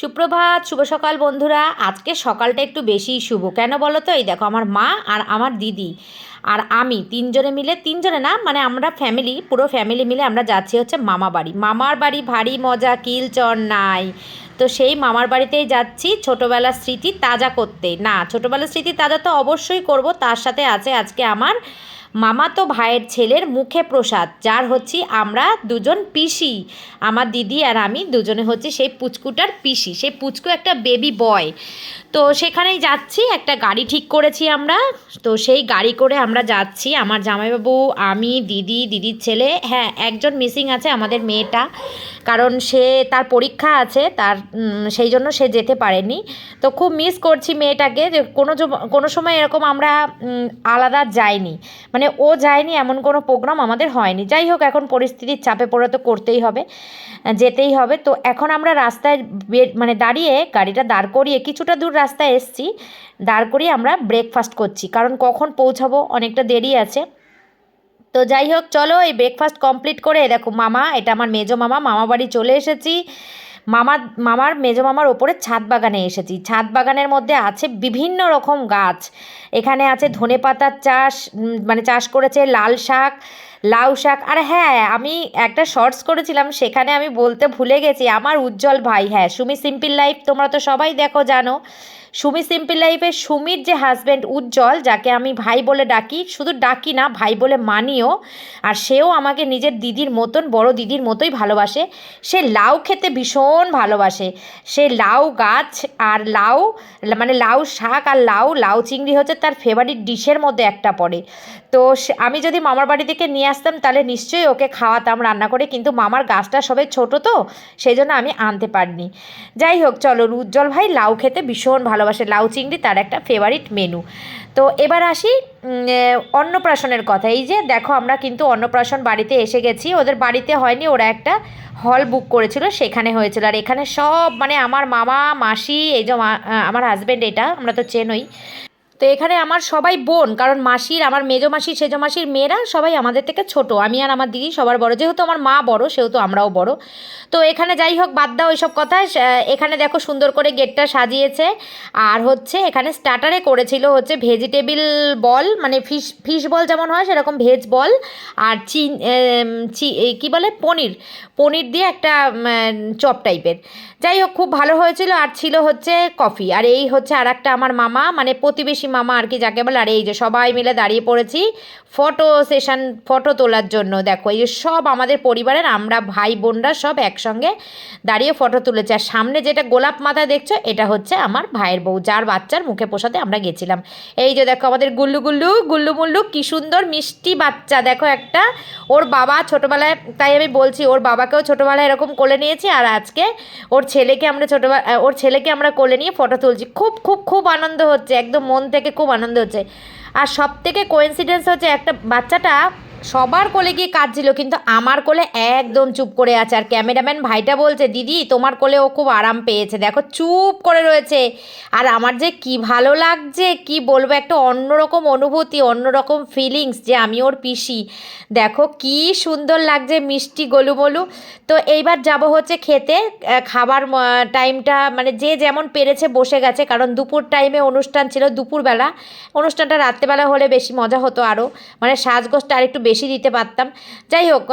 সুপ্রভাত, শুভ সকাল বন্ধুরা। আজকে সকালটা একটু বেশিই শুভ। কেন বলো তো? এই দেখো, আমার মা আর আমার দিদি আর আমি তিনজনে মিলে, তিনজনে না মানে আমরা ফ্যামিলি পুরো ফ্যামিলি মিলে আমরা যাচ্ছি হচ্ছে মামা বাড়ি। মামার বাড়ি ভারী মজা কিল চর নাই। তো সেই মামার বাড়িতেই যাচ্ছি ছোটোবেলার স্মৃতি তাজা করতে। না, ছোটোবেলার স্মৃতি তাজা তো অবশ্যই করব, তার সাথে আছে আজকে আমার মামাতো ভাইয়ের ছেলের মুখে প্রসাদ, যার হচ্ছে আমরা দুজন পিসি। আমার দিদি আর আমি দুজনে হচ্ছে সেই পুচকুটার পিসি। সেই পুচকু একটা বেবি বয় তো সেখানেই যাচ্ছি, একটা গাড়ি ঠিক করেছি আমরা। তো সেই গাড়ি করে আমরা যাচ্ছি, আমার জামাইবাবু, আমি, দিদি, দিদির ছেলে হ্যাঁ একজন মিসিং আছে আমাদের মেয়েটা, কারণ সে তার পরীক্ষা আছে, তার সেই জন্য সে যেতে পারেনি। তো খুব মিস করছি মেয়েটাকে যে কোনো কোনো সময় এরকম আমরা আলাদা যাইনি। মানে ও যায়নি, এমন কোনো প্রোগ্রাম আমাদের হয়নি। যাই হোক, এখন পরিস্থিতির চাপে পড়ে তো করতেই হবে, যেতেই হবে। তো এখন আমরা রাস্তায় মানে দাঁড়িয়ে গাড়িটা দাঁড় করিয়ে কিছুটা দূর রাস্তায় এসছি, দাঁড় করিয়ে আমরা ব্রেকফাস্ট করছি। কারণ কখন পৌঁছাবো, অনেকটা দেরি আছে। তো যাই হোক, চলো এই ব্রেকফাস্ট কমপ্লিট করে দেখো মামা, এটা আমার মেজো মামা মামা বাড়ি চলে এসেছি। মামা, মামার মেজো মামার ওপরে ছাদ বাগানে এসেছি। ছাদ বাগানের মধ্যে আছে বিভিন্ন রকম গাছ। এখানে আছে ধনে পাতার চাষ মানে চাষ করেছে লাল শাক লাউ শাক। আর হ্যাঁ আমি একটা শর্টস করেছিলাম, সেখানে আমি বলতে ভুলে গেছি, আমার উজ্জ্বল ভাই। হ্যাঁ সুমি সিম্পল লাইফ, তোমরা তো সবাই দেখো, জানো। সুমি সিম্পল লাইফের সুমির যে হাজব্যান্ড উজ্জ্বল, যাকে আমি ভাই বলে ডাকি, শুধু ডাকি না, ভাই বলে মানিও, আর সেও আমাকে নিজের দিদির মতন, বড় দিদির মতোই ভালোবাসে। সে লাউ খেতে ভীষণ ভালোবাসে। সে লাউ গাছ আর লাউ মানে লাউ শাক আর লাউ লাউ চিংড়ি হচ্ছে তার ফেভারিট ডিশের মধ্যে একটা পড়ে। তো আমি যদি মামার বাড়ি থেকে নিয়ে আসতাম, তাহলে নিশ্চয়ই ওকে খাওয়াতাম, রান্না করে, কিন্তু মামার গাছটা সবে ছোট তো, সেই জন্য আমি আনতে পারিনি। যাই হোক চলো উজ্জ্বল ভাই লাউ খেতে ভীষণ ভালোবাসে লাউ চিংড়ি, তার একটা ফেভারিট মেনু তো এবার আসি অন্নপ্রাশনের কথা। এই যে দেখো, আমরা কিন্তু অন্নপ্রাশন বাড়িতে এসে গেছি। ওদের বাড়িতে হয়নি, ওরা একটা হল বুক করেছিল, সেখানে হয়েছিল। আর এখানে সব মানে আমার মামা, মাসি, এই যে আমার হাজব্যান্ড এটা, আমরা তো চেনই। তো এখানে আমার সবাই বোন, কারণ মাসির, আমার মেজো মাসি সেজো মাসির মেয়েরা সবাই আমাদের থেকে ছোট। আমি আর আমার দিদি সবার বড়। যেহেতু আমার মা বড়, সেহেতু আমরাও বড়। তো এখানে যাই হোক, বাদ দাও ওইসব কথা। এখানে দেখো সুন্দর করে গেটটা সাজিয়েছে। আর হচ্ছে এখানে স্টার্টারে করেছিল হচ্ছে ভেজিটেবিল বল মানে ফিশ ফিশ বল যেমন হয়, সেরকম ভেজ বল আর চিন কী বলে? পনির। পনির দিয়ে একটা চপ টাইপের। যাই হোক, খুব ভালো হয়েছিল। আর ছিল হচ্ছে কফি আর এই হচ্ছে আর একটা আমার মামা মানে প্রতিবেশী মামা আর কি যাকে বলে, আর এই যে সবাই মিলে দাঁড়িয়ে পড়েছি ফটো সেশন ফটো তোলার জন্য। দেখো, এই যে সব আমাদের পরিবারের, আমরা ভাই বোনরা সব একসঙ্গে দাঁড়িয়ে ফটো তুলেছি। আর সামনে যেটা গোলাপ মাথা দেখছ, এটা হচ্ছে আমার ভাইয়ের বউ, যার বাচ্চার মুখে পোষাতে আমরা গেছিলাম। এই যে দেখো, আমাদের গুল্লু গুল্লু গুল্লু মুল্লু, কি সুন্দর মিষ্টি বাচ্চা। দেখো একটা, ওর বাবা ছোটোবেলায়, তাই আমি বলছি, ওর বাবাকেও ছোটোবেলায় এরকম কোলে নিয়েছি, আর আজকে ওর ছেলেকে আমরা ছোটোবেলা, ওর ছেলেকে আমরা কোলে নিয়ে ফটো তুলছি। খুব খুব খুব আনন্দ হচ্ছে, একদম মন থেকে খুব আনন্দ হচ্ছে। আর সব থেকে কোয়েন্সিডেন্স হচ্ছে একটা বাচ্চাটা সবার কোলে গিয়ে কাঁদছিল, কিন্তু আমার কোলে একদম চুপ করে আছে। আর ক্যামেরাম্যান ভাইটা বলছে, দিদি, তোমার কোলে ও খুব আরাম পেয়েছে। দেখো, চুপ করে রয়েছে। আর আমার যে কি ভালো লাগছে, কি বলব, একটা অন্যরকম অনুভূতি, অন্যরকম ফিলিংস যে আমি ওর পিসি। দেখো, কি সুন্দর লাগছে মিষ্টি গলুমলু। তো এইবার যাব হচ্ছে খেতে খাবার টাইমটা মানে যে যেমন পেরেছে বসে গেছে। কারণ দুপুর টাইমে অনুষ্ঠান ছিল দুপুরবেলা। অনুষ্ঠানটা রাত্রেবেলা হলে বেশি মজা হতো আরও মানে সাজগোজটা আর একটু বেশি দিতে পারতাম। যাই হোক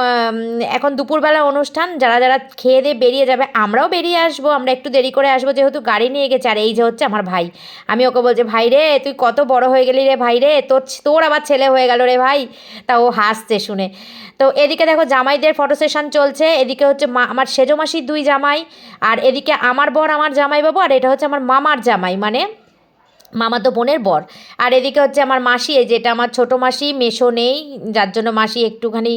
এখন দুপুরবেলা অনুষ্ঠান, যারা যারা খেয়ে দিয়ে বেরিয়ে যাবে, আমরাও বেরিয়ে আসব, আমরা একটু দেরি করে আসব যেহেতু গাড়ি নিয়ে গেছে, আর এই যে হচ্ছে আমার ভাই। আমি ওকে বলছি, ভাই রে, তুই কত বড় হয়ে গেলি রে ভাই রে, তোর তোর আবার ছেলে হয়ে গেল রে ভাই। তা ও হাসছে শুনে। তো এদিকে দেখো জামাইদের ফটো সেশন চলছে, এদিকে হচ্ছে মা, আমার সেজো মাসির দুই জামাই, আর এদিকে আমার বর, আমার জামাই বাবু আর এটা হচ্ছে আমার মামার জামাই মানে মামাতো বোনের বর। আর এদিকে হচ্ছে আমার মাসি, এই যেটা আমার ছোটো মাসি মেশো নেই, যার জন্য মাসি একটুখানি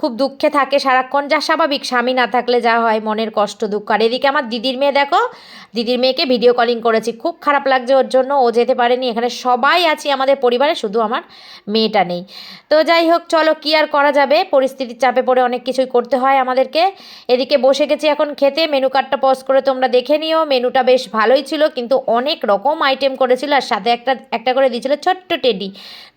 খুব দুঃখে থাকে সারাক্ষণ। যা স্বাভাবিক, স্বামী না থাকলে যা হয়, মনের কষ্ট, দুঃখ। আর এদিকে আমার দিদির মেয়ে, দেখো, দিদির মেয়েকে ভিডিও কলিং করেছি। খুব খারাপ লাগছে ওর জন্য, ও যেতে পারেনি। এখানে সবাই আছি আমাদের পরিবারে, শুধু আমার মেয়েটা নেই। তো যাই হোক, চলো, কি আর করা যাবে? পরিস্থিতির চাপে পড়ে অনেক কিছুই করতে হয় আমাদেরকে। এদিকে বসে গেছি এখন খেতে মেনু কার্ডটা পজ করে তোমরা দেখে নিও। মেনুটা বেশ ভালোই ছিল, কিন্তু অনেক রকম আইটেম করেছিল দিয়েছিল আর সাথে একটা একটা করে দিয়েছিল ছোট্ট টেডি,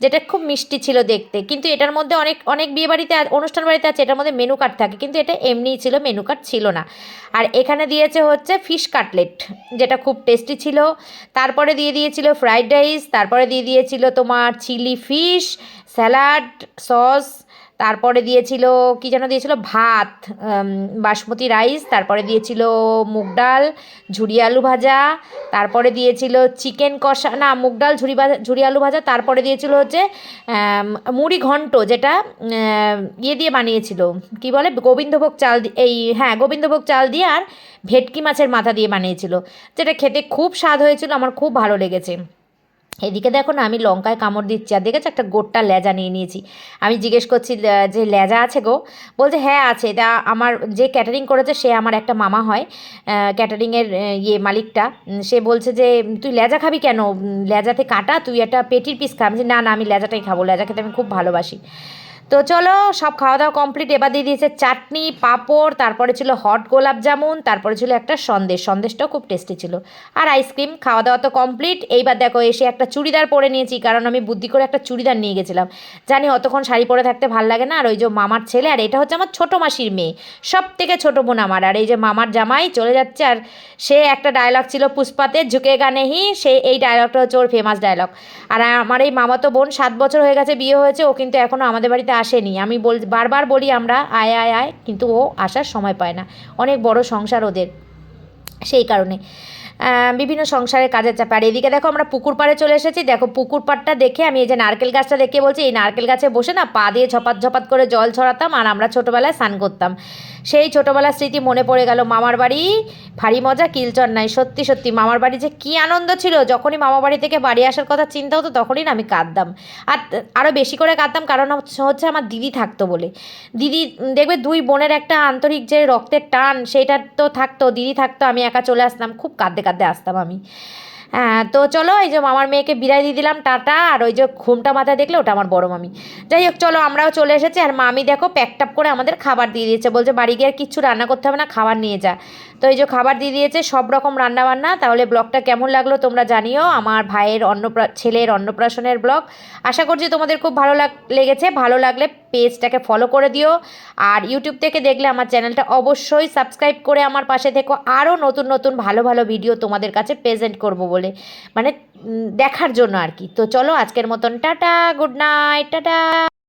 যেটা খুব মিষ্টি ছিল দেখতে। কিন্তু এটার মধ্যে অনেক অনেক বিয়ে বাড়িতে অনুষ্ঠান বাড়িতে আছে, এটার মধ্যে মেনু কার্ড থাকে, কিন্তু এটা এমনিই ছিল মেনু কার্ড ছিল না। আর এখানে দিয়েছে হচ্ছে ফিশ কাটলেট যেটা খুব টেস্টি ছিল। তারপরে দিয়ে দিয়েছিল ফ্রাইড রাইস তারপরে দিয়ে দিয়েছিল তোমার চিলি ফিশ স্যালাড সস তারপরে দিয়েছিল, কি যেন দিয়েছিল? ভাত বাসমতি রাইস, তারপরে দিয়েছিল মুগ ডাল ঝুড়ি আলু ভাজা, তারপরে দিয়েছিল চিকেন কষা, না, মুগ ডাল ঝুড়ি ভাজা ঝুড়ি আলু ভাজা, তারপরে দিয়েছিল হচ্ছে মুড়ি ঘন্ট যেটা ইয়ে দিয়ে বানিয়েছিল, কি বলে? গোবিন্দভোগ চাল এই হ্যাঁ গোবিন্দভোগ চাল দিয়ে আর ভেটকি মাছের মাথা দিয়ে বানিয়েছিল, যেটা খেতে খুব স্বাদ হয়েছিল, আমার খুব ভালো লেগেছে। এদিকে দেখো না, আমি লঙ্কায় কামড় দিচ্ছি। আর দেখেছ একটা গোটটা লেজা নিয়ে নিয়েছি। আমি জিজ্ঞেস করছি যে লেজা আছে গো? বলছে হ্যাঁ আছে। এটা আমার যে ক্যাটারিং করেছে, সে আমার একটা মামা হয় ক্যাটারিংয়ের ইয়ে মালিকটা। সে বলছে যে, তুই লেজা খাবি কেন? লেজাতে কাটা, তুই একটা পেটির পিস খা। না না, আমি লেজাটাই খাব। লেজা খেতে আমি খুব ভালোবাসি। তো চলো, সব খাওয়া দাওয়া কমপ্লিট এবার দিয়ে দিয়েছে চাটনি, পাঁপড়, তারপরে ছিল হট গোলাপ জামুন, তারপরে ছিল একটা সন্দেশ। সন্দেশটাও খুব টেস্টি ছিল। আর আইসক্রিম খাওয়া দাওয়া তো কমপ্লিট এইবার দেখো, এসে একটা চুড়িদার পরে নিয়েছি, কারণ আমি বুদ্ধি করে একটা চুড়িদার নিয়ে গেছিলাম। জানি অতক্ষণ শাড়ি পরে থাকতে ভালো লাগে না, আর ওই যে মামার ছেলে, আর এটা হচ্ছে আমার ছোটো মাসির মেয়ে। সব থেকে ছোটো বোন আমার, আর এই যে মামার জামাই চলে যাচ্ছে, আর সে একটা ডায়লগ ছিল পুষ্পাতে, ঝুঁকে গানে হি, সে এই ডায়লগটা হচ্ছে ওর ফেমাস ডায়লগ আর আমার এই মামাতো বোন সাত বছর হয়ে গেছে বিয়ে হয়েছে, ও কিন্তু এখনও আমাদের বাড়িতে আসেনি। আমি বল, বারবার বলি আমরা, আয় আয় আয়, কিন্তু ও আসার সময় পায় না। অনেক বড় সংসার ওদের সেই কারণে। বিভিন্ন সংসারের কাজের চাপ। আর এদিকে দেখো আমরা পুকুর পাড়ে চলে এসেছি। দেখো পুকুর পাড়টা দেখে আমি এই যে নারকেল গাছটা দেখে বলছি, এই নারকেল গাছে বসে না পা দিয়ে ঝপাত ঝপাত করে জল ছড়াতাম আর আমরা ছোটোবেলায় স্নান করতাম। সেই ছোটোবেলার স্মৃতি মনে পড়ে গেল মামার বাড়ি। ভারী মজা, কিলচর নাই। সত্যি সত্যি, মামার বাড়ি যে কী আনন্দ ছিল। যখনই মামা বাড়ি থেকে বাড়ি আসার কথা চিন্তা হতো, তখনই না আমি কাঁদতাম। আর আরও বেশি করে কাঁদতাম, কারণ হচ্ছে আমার দিদি থাকতো বলে। দিদি দেখবে দুই বোনের একটা আন্তরিক যে রক্তের টান সেটা তো থাকতো, দিদি থাকতো, আমি একা চলে আসতাম, খুব কাঁদতে কাঁদতে আসতাম আমি। হ্যাঁ তো চলো, এই যে মামার মেয়েকে বিদায় দিয়ে দিলাম, টাটা। আর ওই যে ঘুমটা মাথায় দেখলে, ওটা আমার বড় মামি। যাই হোক, চলো, আমরাও চলে এসেছি। আর মামি দেখো প্যাকটাপ করে আমাদের খাবার দিয়ে দিয়েছে। বলছে, বাড়ি গিয়ে আর কিচ্ছু রান্না করতে হবে না, খাবার নিয়ে যা। তো এই যে খাবার দিয়ে দিয়েছে, সব রকম রান্না বান্না তাহলে ব্লগটা কেমন লাগল তোমরা জানিও। আমার ভাইয়ের অন্নপ্রা, ছেলের অন্নপ্রাশনের ব্লগ। আশা করছি তোমাদের খুব ভালো লাগ, লেগেছে। ভালো লাগলে পেজটাকে ফলো করে দিও। আর ইউটিউব থেকে দেখলে আমার চ্যানেলটা অবশ্যই সাবস্ক্রাইব করে আমার পাশে থেকো। আরও নতুন নতুন ভালো ভালো ভিডিও তোমাদের কাছে প্রেজেন্ট করব বলে। মানে দেখার জন্য আর কি। তো চলো আজকের মতন, টাটা, গুড নাইট, টাটা।